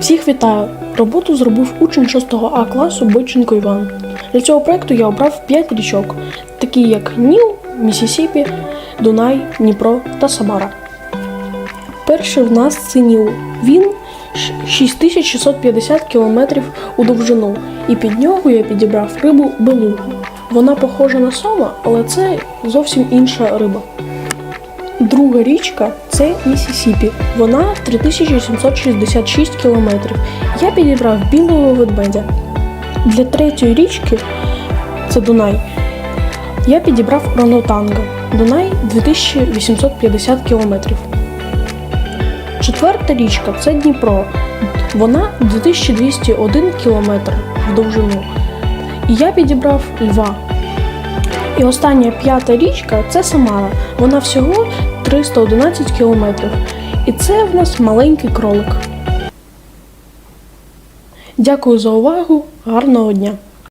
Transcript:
Всіх вітаю! Роботу зробив учень 6 А класу Бойченко Іван. Для цього проекту я обрав 5 річок, такі як Ніл, Місісіпі, Дунай, Дніпро та Самара. Перший в нас це Ніл. Він 6650 км у довжину, і під нього я підібрав рибу белугу. Вона похожа на сома, але це зовсім інша риба. Друга річка це Місісіпі. Вона 3766 кілометрів. Я підібрав білого ведмедя. Для третьої річки це Дунай. Я підібрав Ронотанга. Дунай 2850 кілометрів. Четверта річка це Дніпро. Вона 2201 кілометр в довжину. І я підібрав льва. І остання п'ята річка це Самара. Вона всього 311 кілометрів. І це в нас маленький кролик. Дякую за увагу. Гарного дня!